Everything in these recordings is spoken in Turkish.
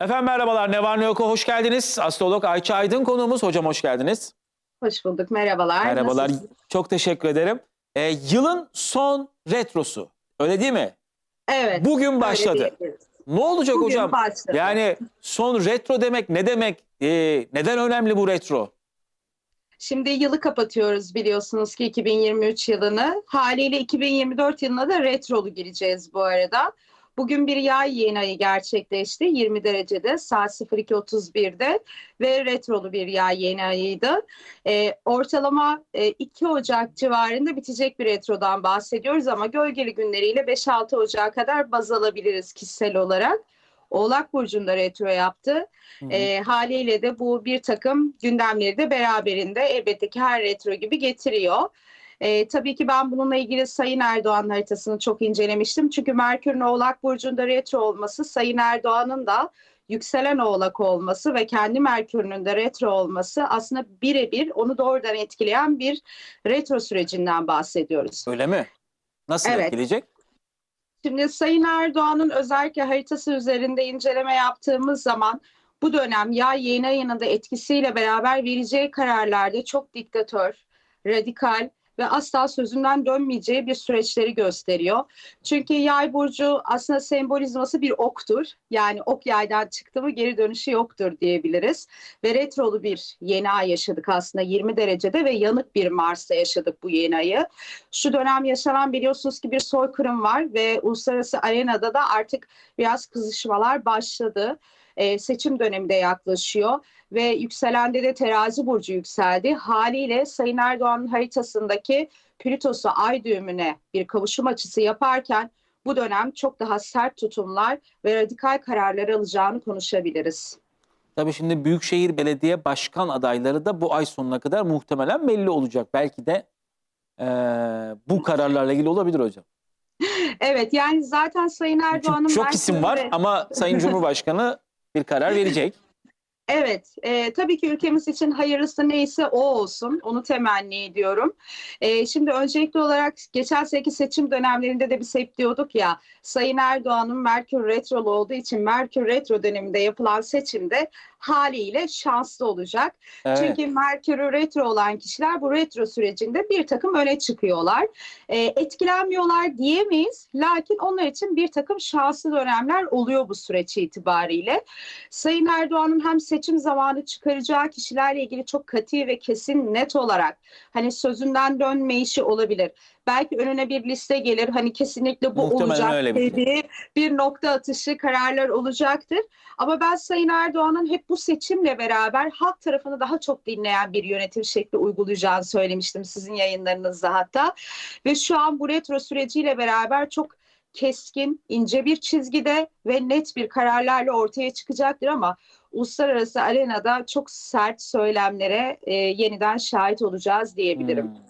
Efendim merhabalar. Ne var ne yok'a hoş geldiniz. Astrolog Ayça Aydın konuğumuz. Hocam hoş geldiniz. Hoş bulduk. Merhabalar. Merhabalar. Nasılsınız? Çok teşekkür ederim. Ee, yılın son retrosu. Öyle değil mi? Evet. Bugün başladı. Ne olacak Bugün hocam? başladı. Yani son retro demek ne demek? Ee, neden önemli bu retro? Şimdi yılı kapatıyoruz biliyorsunuz ki 2023 yılını. Haliyle 2024 yılına da retrolu gireceğiz bu arada. Bugün bir yay yeni ayı gerçekleşti 20 derecede saat 02.31'de ve retrolu bir yay yeni ayıydı. Ee, ortalama e, 2 Ocak civarında bitecek bir retrodan bahsediyoruz ama gölgeli günleriyle 5-6 Ocak'a kadar baz alabiliriz kişisel olarak. Oğlak Burcu'nda retro yaptı. Hı hı. E, haliyle de bu bir takım gündemleri de beraberinde elbette ki her retro gibi getiriyor. E, tabii ki ben bununla ilgili Sayın Erdoğan haritasını çok incelemiştim. Çünkü Merkür'ün Oğlak Burcu'nda retro olması Sayın Erdoğan'ın da yükselen oğlak olması ve kendi Merkür'ünün de retro olması aslında birebir onu doğrudan etkileyen bir retro sürecinden bahsediyoruz. Öyle mi? Nasıl Evet. etkileyecek? Şimdi Sayın Erdoğan'ın özellikle haritası üzerinde inceleme yaptığımız zaman bu dönem yay yeni ayının da etkisiyle beraber vereceği kararlarda çok diktatör, radikal ve asla sözünden dönmeyeceği bir süreçleri gösteriyor. Çünkü yay burcu aslında sembolizması bir oktur. Yani ok yaydan çıktı mı geri dönüşü yoktur diyebiliriz. Ve retrolu bir yeni ay yaşadık aslında 20 derecede ve yanık bir Mars'ta yaşadık bu yeni ayı. Şu dönem yaşanan biliyorsunuz ki bir soykırım var ve uluslararası arenada da artık biraz kızışmalar başladı. Ee, seçim dönemi de yaklaşıyor ve yükselende de terazi burcu yükseldi. Haliyle Sayın Erdoğan'ın haritasındaki Plütos'u ay düğümüne bir kavuşum açısı yaparken bu dönem çok daha sert tutumlar ve radikal kararlar alacağını konuşabiliriz. Tabii şimdi Büyükşehir Belediye Başkan adayları da bu ay sonuna kadar muhtemelen belli olacak. Belki de eee, bu kararlarla ilgili olabilir hocam. Evet yani zaten Sayın Erdoğan'ın çok isim var Merkür'de- ama Sayın Cumhurbaşkanı bir karar verecek. Evet, e, tabii ki ülkemiz için hayırlısı neyse o olsun. Onu temenni ediyorum. E, şimdi öncelikli olarak geçen seneki seçim dönemlerinde de biz hep diyorduk ya, Sayın Erdoğan'ın Merkür Retrolu olduğu için Merkür Retro döneminde yapılan seçimde haliyle şanslı olacak. Evet. Çünkü Merkür'ü retro olan kişiler bu retro sürecinde bir takım öne çıkıyorlar. E, etkilenmiyorlar diyemeyiz. Lakin onlar için bir takım şanslı dönemler oluyor bu süreç itibariyle. Sayın Erdoğan'ın hem seçim zamanı çıkaracağı kişilerle ilgili çok katı ve kesin net olarak hani sözünden dönme işi olabilir. Belki önüne bir liste gelir hani kesinlikle bu Muhtemelen olacak öyle bir şey. dediği bir nokta atışı kararlar olacaktır. Ama ben Sayın Erdoğan'ın hep bu seçimle beraber halk tarafını daha çok dinleyen bir yönetim şekli uygulayacağını söylemiştim sizin yayınlarınızda hatta. Ve şu an bu retro süreciyle beraber çok keskin, ince bir çizgide ve net bir kararlarla ortaya çıkacaktır ama uluslararası arenada çok sert söylemlere e, yeniden şahit olacağız diyebilirim. Hmm.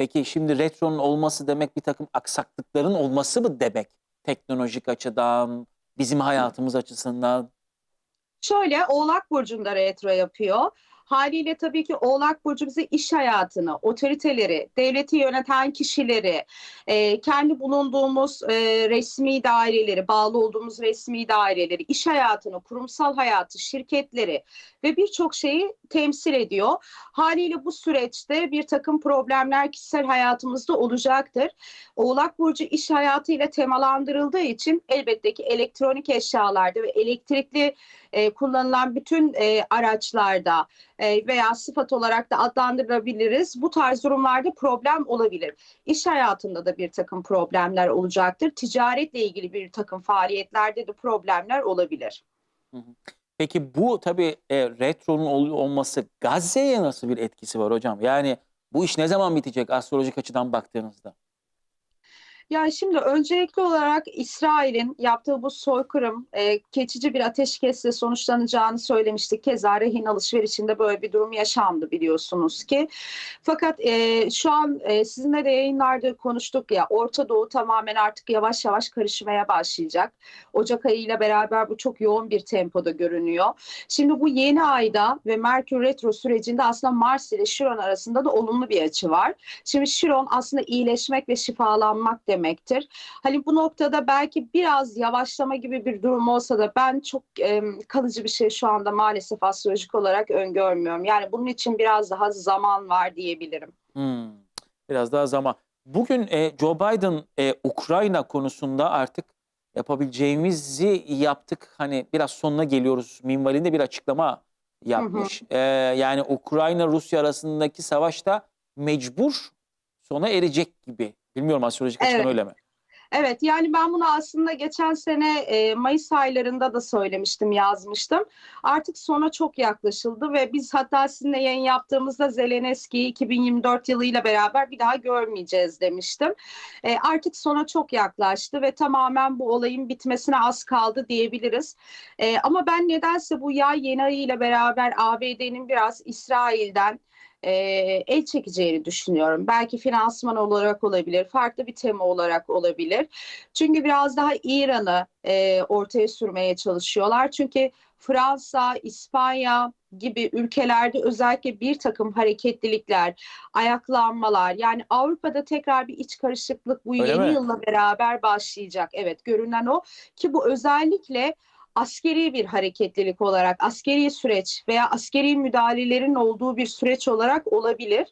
Peki şimdi retronun olması demek bir takım aksaklıkların olması mı demek? Teknolojik açıdan, bizim hayatımız açısından. Şöyle Oğlak Burcu'nda retro yapıyor. Haliyle tabii ki Oğlak Burcu bize iş hayatını, otoriteleri, devleti yöneten kişileri, e, kendi bulunduğumuz e, resmi daireleri, bağlı olduğumuz resmi daireleri, iş hayatını, kurumsal hayatı, şirketleri ve birçok şeyi temsil ediyor. Haliyle bu süreçte bir takım problemler kişisel hayatımızda olacaktır. Oğlak Burcu iş hayatıyla temalandırıldığı için elbette ki elektronik eşyalarda ve elektrikli e, kullanılan bütün e, araçlarda e, veya sıfat olarak da adlandırabiliriz. Bu tarz durumlarda problem olabilir. İş hayatında da bir takım problemler olacaktır. Ticaretle ilgili bir takım faaliyetlerde de problemler olabilir. Peki bu tabii e, retronun ol- olması Gazze'ye nasıl bir etkisi var hocam? Yani bu iş ne zaman bitecek astrolojik açıdan baktığınızda? Yani şimdi öncelikli olarak İsrail'in yaptığı bu soykırım e, geçici bir ateşkesle sonuçlanacağını söylemiştik. Keza rehin alışverişinde böyle bir durum yaşandı biliyorsunuz ki. Fakat e, şu an e, sizinle de yayınlarda konuştuk ya Orta Doğu tamamen artık yavaş yavaş karışmaya başlayacak. Ocak ayıyla beraber bu çok yoğun bir tempoda görünüyor. Şimdi bu yeni ayda ve Merkür Retro sürecinde aslında Mars ile Şiron arasında da olumlu bir açı var. Şimdi Şiron aslında iyileşmek ve şifalanmak demek demektir. Hani bu noktada belki biraz yavaşlama gibi bir durum olsa da ben çok e, kalıcı bir şey şu anda maalesef astrolojik olarak öngörmüyorum. Yani bunun için biraz daha zaman var diyebilirim. Hmm, biraz daha zaman. Bugün e, Joe Biden e, Ukrayna konusunda artık yapabileceğimizi yaptık. Hani biraz sonuna geliyoruz minvalinde bir açıklama yapmış. E, yani Ukrayna Rusya arasındaki savaşta mecbur sona erecek gibi. Bilmiyorum astrolojik açıdan Evet. öyle mi? Evet yani ben bunu aslında geçen sene e, Mayıs aylarında da söylemiştim, yazmıştım. Artık sona çok yaklaşıldı ve biz hatta sizinle yayın yaptığımızda Zelenski'yi 2024 yılıyla beraber bir daha görmeyeceğiz demiştim. E, artık sona çok yaklaştı ve tamamen bu olayın bitmesine az kaldı diyebiliriz. E, ama ben nedense bu yay yeni ayı ile beraber ABD'nin biraz İsrail'den e, el çekeceğini düşünüyorum. Belki finansman olarak olabilir, farklı bir tema olarak olabilir. Çünkü biraz daha İran'ı e, ortaya sürmeye çalışıyorlar. Çünkü Fransa, İspanya gibi ülkelerde özellikle bir takım hareketlilikler, ayaklanmalar yani Avrupa'da tekrar bir iç karışıklık bu Öyle yeni mi? yılla beraber başlayacak. Evet görünen o ki bu özellikle askeri bir hareketlilik olarak, askeri süreç veya askeri müdahalelerin olduğu bir süreç olarak olabilir.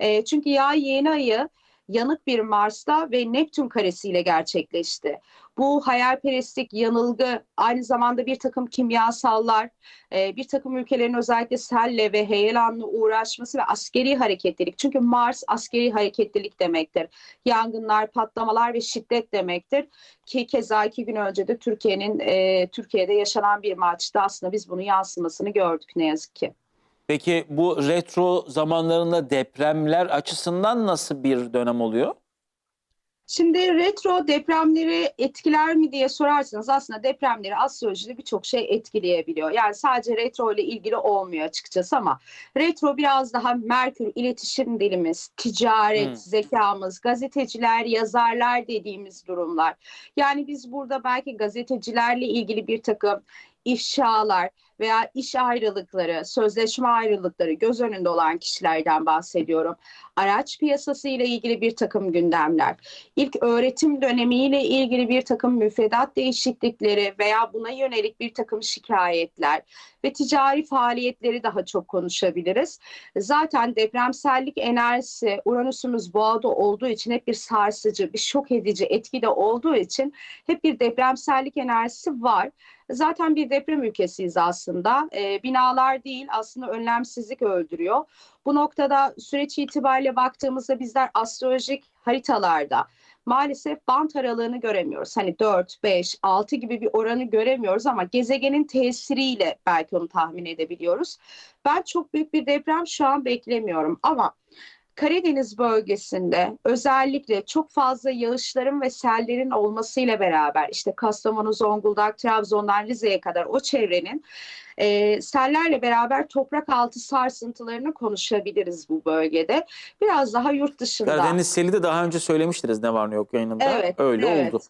E, çünkü yay yeni ayı yanık bir Mars'ta ve Neptün karesiyle gerçekleşti. Bu hayalperestlik, yanılgı, aynı zamanda bir takım kimyasallar, e, bir takım ülkelerin özellikle selle ve heyelanla uğraşması ve askeri hareketlilik. Çünkü Mars askeri hareketlilik demektir. Yangınlar, patlamalar ve şiddet demektir. Ki keza iki gün önce de Türkiye'nin e, Türkiye'de yaşanan bir maçta aslında biz bunun yansımasını gördük ne yazık ki. Peki bu retro zamanlarında depremler açısından nasıl bir dönem oluyor? Şimdi retro depremleri etkiler mi diye sorarsanız aslında depremleri astrolojide birçok şey etkileyebiliyor. Yani sadece retro ile ilgili olmuyor açıkçası ama retro biraz daha Merkür iletişim dilimiz, ticaret, Hmm. zekamız, gazeteciler, yazarlar dediğimiz durumlar. Yani biz burada belki gazetecilerle ilgili bir takım ifşalar veya iş ayrılıkları, sözleşme ayrılıkları göz önünde olan kişilerden bahsediyorum. Araç piyasası ile ilgili bir takım gündemler, ilk öğretim dönemiyle ilgili bir takım müfredat değişiklikleri veya buna yönelik bir takım şikayetler ve ticari faaliyetleri daha çok konuşabiliriz. Zaten depremsellik enerjisi Uranüs'ümüz boğada olduğu için hep bir sarsıcı, bir şok edici etkide olduğu için hep bir depremsellik enerjisi var. Zaten bir deprem ülkesiyiz aslında. E, binalar değil aslında önlemsizlik öldürüyor. Bu noktada süreç itibariyle baktığımızda bizler astrolojik haritalarda maalesef bant aralığını göremiyoruz. Hani 4, 5, 6 gibi bir oranı göremiyoruz ama gezegenin tesiriyle belki onu tahmin edebiliyoruz. Ben çok büyük bir deprem şu an beklemiyorum ama Karadeniz bölgesinde özellikle çok fazla yağışların ve sellerin olmasıyla beraber işte Kastamonu, Zonguldak, Trabzon'dan Rize'ye kadar o çevrenin e, sellerle beraber toprak altı sarsıntılarını konuşabiliriz bu bölgede. Biraz daha yurt dışında. Karadeniz Seli de daha önce söylemiştiniz ne var ne yok yayınında. Evet, Öyle evet. oldu.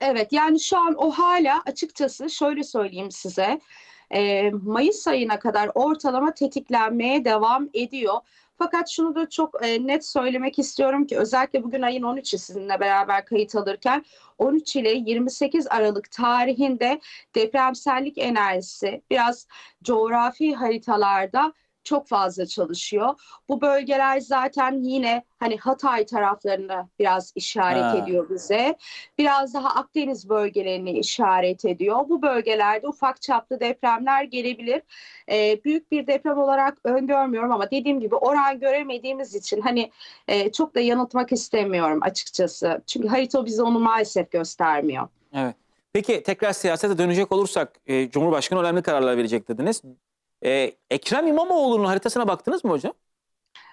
Evet yani şu an o hala açıkçası şöyle söyleyeyim size e, Mayıs ayına kadar ortalama tetiklenmeye devam ediyor. Fakat şunu da çok e, net söylemek istiyorum ki özellikle bugün ayın 13'ü sizinle beraber kayıt alırken 13 ile 28 Aralık tarihinde depremsellik enerjisi biraz coğrafi haritalarda çok fazla çalışıyor. Bu bölgeler zaten yine hani Hatay taraflarını biraz işaret Ha. ediyor bize. Biraz daha Akdeniz bölgelerini işaret ediyor. Bu bölgelerde ufak çaplı depremler gelebilir. Ee, büyük bir deprem olarak öngörmüyorum ama dediğim gibi oran göremediğimiz için hani e, çok da yanıltmak istemiyorum açıkçası. Çünkü harita bize onu maalesef göstermiyor. Evet. Peki tekrar siyasete dönecek olursak e, Cumhurbaşkanı önemli kararlar verecek dediniz. E, Ekrem İmamoğlu'nun haritasına baktınız mı hocam?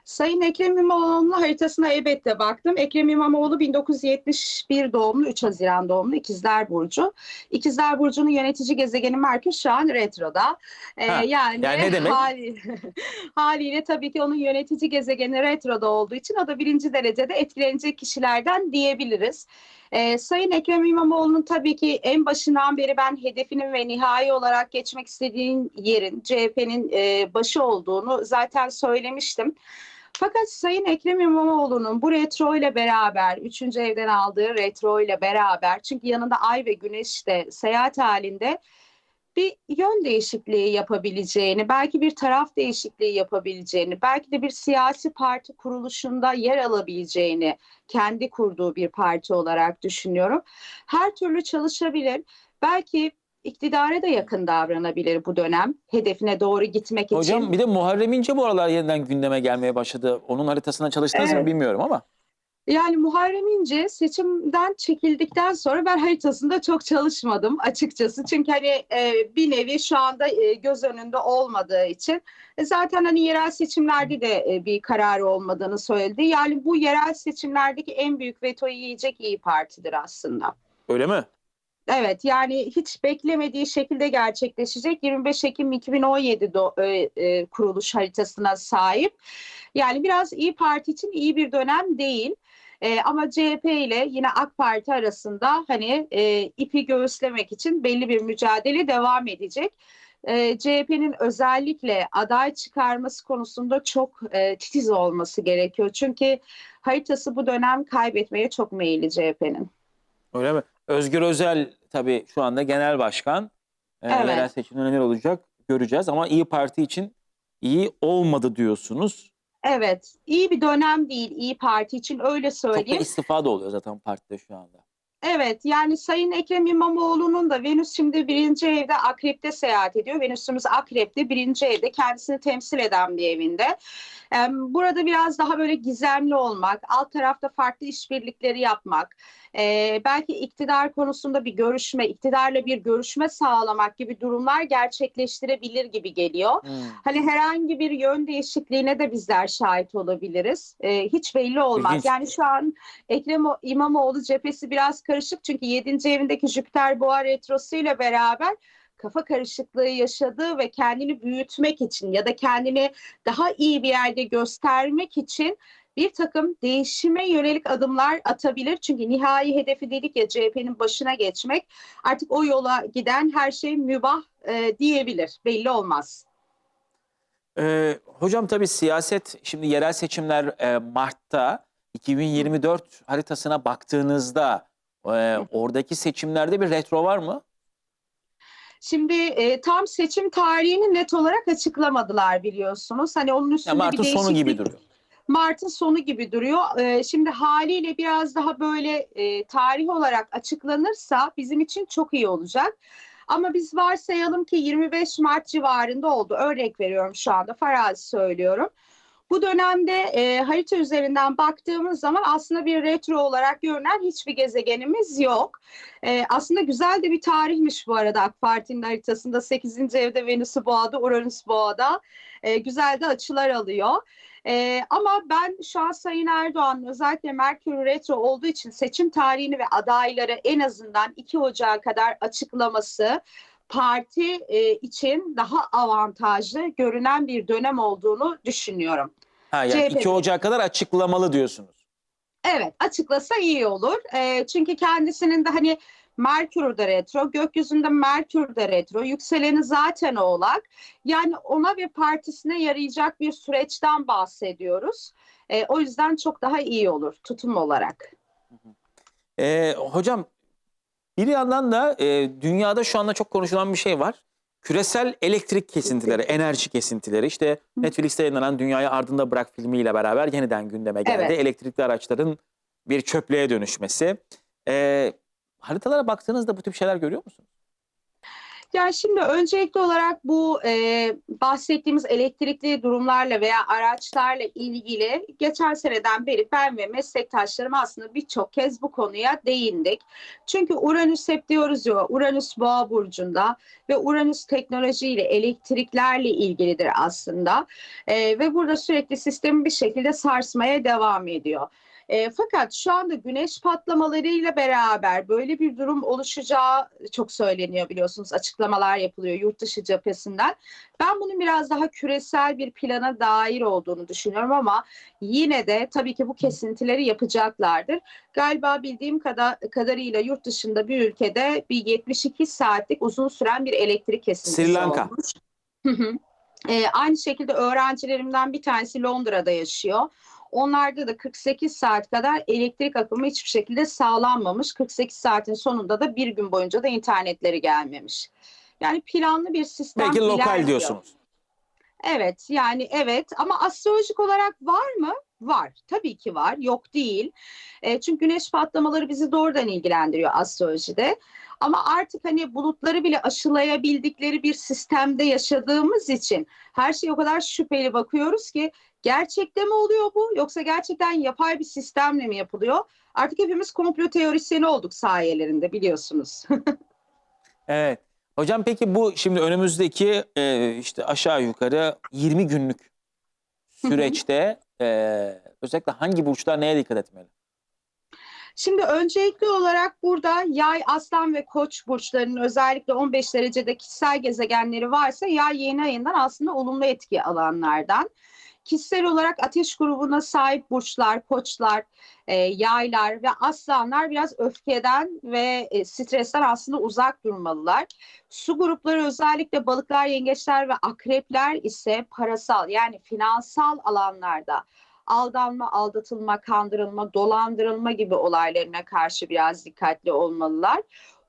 Sayın Ekrem İmamoğlu'nun haritasına elbette baktım. Ekrem İmamoğlu 1971 doğumlu, 3 Haziran doğumlu İkizler Burcu. İkizler Burcu'nun yönetici gezegeni Merkür şu an retroda. Ee, Ha, yani yani ne demek? hali- haliyle tabii ki onun yönetici gezegeni retroda olduğu için o da birinci derecede etkilenecek kişilerden diyebiliriz. Ee, Sayın Ekrem İmamoğlu'nun tabii ki en başından beri ben hedefinin ve nihai olarak geçmek istediğin yerin CHP'nin e, başı olduğunu zaten söylemiştim. Fakat Sayın Ekrem İmamoğlu'nun bu retro ile beraber, üçüncü evden aldığı retro ile beraber, çünkü yanında ay ve güneş de seyahat halinde bir yön değişikliği yapabileceğini, belki bir taraf değişikliği yapabileceğini, belki de bir siyasi parti kuruluşunda yer alabileceğini kendi kurduğu bir parti olarak düşünüyorum. Her türlü çalışabilir. Belki iktidara da yakın davranabilir bu dönem. Hedefine doğru gitmek için. Hocam bir de Muharrem İnce bu aralar yeniden gündeme gelmeye başladı. Onun haritasına çalıştınız mı Evet. bilmiyorum ama. Yani Muharrem İnce seçimden çekildikten sonra ben haritasında çok çalışmadım açıkçası. Çünkü hani e, bir nevi şu anda e, göz önünde olmadığı için E, zaten hani yerel seçimlerde de e, bir kararı olmadığını söyledi. Yani bu yerel seçimlerdeki en büyük vetoyu yiyecek İyi Parti'dir aslında. Öyle mi? Evet yani hiç beklemediği şekilde gerçekleşecek 25 Ekim 2017 do- e, e, kuruluş haritasına sahip. Yani biraz İyi Parti için iyi bir dönem değil. E, ama CHP ile yine AK Parti arasında hani e, ipi göğüslemek için belli bir mücadele devam edecek. E, CHP'nin özellikle aday çıkarması konusunda çok e, titiz olması gerekiyor. Çünkü haritası bu dönem kaybetmeye çok meyilli CHP'nin. Öyle mi? Özgür Özel tabii şu anda genel başkan. Ee, Evet. Yerel seçimde neler olacak göreceğiz ama İyi Parti için iyi olmadı diyorsunuz. Evet, iyi bir dönem değil İyi Parti için öyle Çok da söyleyeyim. istifa da oluyor zaten partide şu anda. Evet, yani Sayın Ekrem İmamoğlu'nun da Venüs şimdi birinci evde Akrep'te seyahat ediyor. Venüs'ümüz Akrep'te birinci evde kendisini temsil eden bir evinde. Em, Burada biraz daha böyle gizemli olmak, alt tarafta farklı işbirlikleri yapmak, e, belki iktidar konusunda bir görüşme, iktidarla bir görüşme sağlamak gibi durumlar gerçekleştirebilir gibi geliyor. Hmm. Hani herhangi bir yön değişikliğine de bizler şahit olabiliriz. Ee, hiç belli olmaz. İlginç. Yani şu an Ekrem İmamoğlu cephesi biraz karışık çünkü 7. evindeki Jüpiter Boğa retrosu ile beraber kafa karışıklığı yaşadığı ve kendini büyütmek için ya da kendini daha iyi bir yerde göstermek için bir takım değişime yönelik adımlar atabilir. Çünkü nihai hedefi dedik ya CHP'nin başına geçmek. Artık o yola giden her şey mübah e, diyebilir. Belli olmaz. Ee, hocam tabii siyaset şimdi yerel seçimler e, Mart'ta 2024 haritasına baktığınızda e, oradaki seçimlerde bir retro var mı? Şimdi e, tam seçim tarihini net olarak açıklamadılar biliyorsunuz. Hani onun üstünde Mart'ın bir sonu gibi değişiklik- duruyor. Mart'ın sonu gibi duruyor. E, şimdi haliyle biraz daha böyle e, tarih olarak açıklanırsa bizim için çok iyi olacak. Ama biz varsayalım ki 25 Mart civarında oldu. Örnek veriyorum şu anda farazi söylüyorum. Bu dönemde e, harita üzerinden baktığımız zaman aslında bir retro olarak görünen hiçbir gezegenimiz yok. E, aslında güzel de bir tarihmiş bu arada AK Parti'nin haritasında 8. evde Venüs'ü boğada, Uranüs boğada. E, güzel de açılar alıyor. E, ama ben şu an Sayın Erdoğan'ın özellikle Merkür Retro olduğu için seçim tarihini ve adayları en azından 2 Ocağı kadar açıklaması parti e, için daha avantajlı görünen bir dönem olduğunu düşünüyorum. Ha, yani CHP 2 Ocak kadar açıklamalı diyorsunuz. Evet açıklasa iyi olur. E, çünkü kendisinin de hani Merkür'de retro, gökyüzünde Merkür'de retro, yükseleni zaten oğlak. Yani ona ve partisine yarayacak bir süreçten bahsediyoruz. E, o yüzden çok daha iyi olur tutum olarak. Ee, hocam bir yandan da e, dünyada şu anda çok konuşulan bir şey var. Küresel elektrik kesintileri, enerji kesintileri. İşte Netflix'te yayınlanan Dünyayı Ardında Bırak filmiyle beraber yeniden gündeme geldi. Evet. Elektrikli araçların bir çöplüğe dönüşmesi. Ee, haritalara baktığınızda bu tip şeyler görüyor musunuz? Yani şimdi öncelikli olarak bu e, bahsettiğimiz elektrikli durumlarla veya araçlarla ilgili geçen seneden beri ben ve meslektaşlarım aslında birçok kez bu konuya değindik. Çünkü Uranüs hep diyoruz ya Uranüs boğa burcunda ve Uranüs teknolojiyle elektriklerle ilgilidir aslında. E, ve burada sürekli sistemi bir şekilde sarsmaya devam ediyor. E, fakat şu anda güneş patlamalarıyla beraber böyle bir durum oluşacağı çok söyleniyor biliyorsunuz açıklamalar yapılıyor yurt dışı cephesinden. Ben bunun biraz daha küresel bir plana dair olduğunu düşünüyorum ama yine de tabii ki bu kesintileri yapacaklardır. Galiba bildiğim kadar, kadarıyla yurt dışında bir ülkede bir 72 saatlik uzun süren bir elektrik kesintisi Sri Lanka. olmuş. Hı hı. Ee, aynı şekilde öğrencilerimden bir tanesi Londra'da yaşıyor. Onlarda da 48 saat kadar elektrik akımı hiçbir şekilde sağlanmamış. 48 saatin sonunda da bir gün boyunca da internetleri gelmemiş. Yani planlı bir sistem Belki lokal ilerliyor. diyorsunuz. Evet yani evet ama astrolojik olarak var mı? Var. Tabii ki var. Yok değil. E, çünkü güneş patlamaları bizi doğrudan ilgilendiriyor astrolojide. Ama artık hani bulutları bile aşılayabildikleri bir sistemde yaşadığımız için her şey o kadar şüpheli bakıyoruz ki gerçekte mi oluyor bu yoksa gerçekten yapay bir sistemle mi yapılıyor? Artık hepimiz komplo teorisyeni olduk sayelerinde biliyorsunuz. Evet. Hocam peki bu şimdi önümüzdeki e, işte aşağı yukarı 20 günlük süreçte e, özellikle hangi burçlar neye dikkat etmeli? Şimdi öncelikli olarak burada yay, aslan ve koç burçlarının özellikle 15 derecede kişisel gezegenleri varsa yay yeni ayından aslında olumlu etki alanlardan. Kişisel olarak ateş grubuna sahip burçlar, koçlar, e, yaylar ve aslanlar biraz öfkeden ve e, stresten aslında uzak durmalılar. Su grupları özellikle balıklar, yengeçler ve akrepler ise parasal yani finansal alanlarda aldanma, aldatılma, kandırılma, dolandırılma gibi olaylarına karşı biraz dikkatli olmalılar.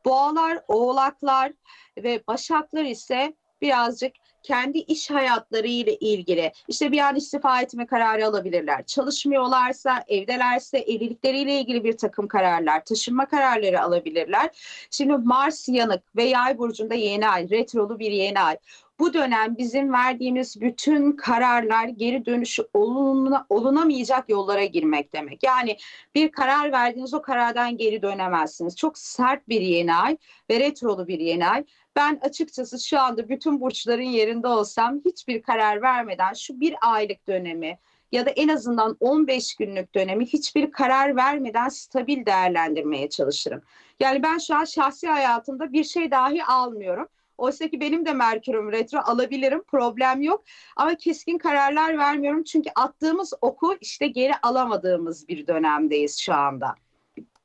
Boğalar, oğlaklar ve başaklar ise birazcık kendi iş hayatları ile ilgili işte bir an istifa etme kararı alabilirler. Çalışmıyorlarsa, evdelerse evlilikleriyle ilgili bir takım kararlar, taşınma kararları alabilirler. Şimdi Mars yanık ve Yay burcunda yeni ay, retrolu bir yeni ay. Bu dönem bizim verdiğimiz bütün kararlar geri dönüşü oluna, olunamayacak yollara girmek demek. Yani bir karar verdiğiniz o karardan geri dönemezsiniz. Çok sert bir yeni ay ve retrolu bir yeni ay. Ben açıkçası şu anda bütün burçların yerinde olsam hiçbir karar vermeden şu bir aylık dönemi ya da en azından 15 günlük dönemi hiçbir karar vermeden stabil değerlendirmeye çalışırım. Yani ben şu an şahsi hayatımda bir şey dahi almıyorum. Oysa ki benim de Merkür'üm retro alabilirim problem yok ama keskin kararlar vermiyorum çünkü attığımız oku işte geri alamadığımız bir dönemdeyiz şu anda.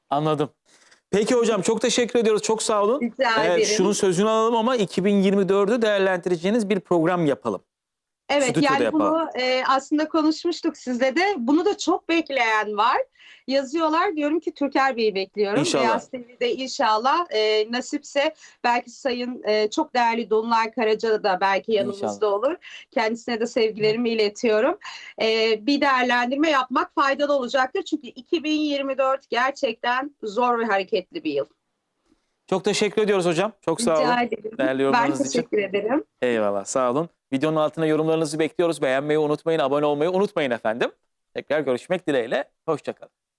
Anladım. Peki hocam çok teşekkür ediyoruz. Çok sağ olun. Rica Ee, ederim. şunun sözünü alalım ama 2024'ü değerlendireceğiniz bir program yapalım. Evet stüdyoda yani yapalım. bunu e, aslında konuşmuştuk sizle de. Bunu da çok bekleyen var. Yazıyorlar diyorum ki Türker Bey'i bekliyorum. İnşallah. Beyaz TV'de inşallah e, nasipse belki Sayın e, çok değerli Dolunay Karaca da belki yanımızda İnşallah. olur. Kendisine de sevgilerimi iletiyorum. E, bir değerlendirme yapmak faydalı olacaktır. Çünkü 2024 gerçekten zor ve hareketli bir yıl. Çok teşekkür ediyoruz hocam. Çok sağ olun. Rica ederim. Değerli Ben yorumlarınız için. teşekkür ederim. Eyvallah sağ olun. Videonun altına yorumlarınızı bekliyoruz. Beğenmeyi unutmayın, abone olmayı unutmayın efendim. Tekrar görüşmek dileğiyle. Hoşçakalın.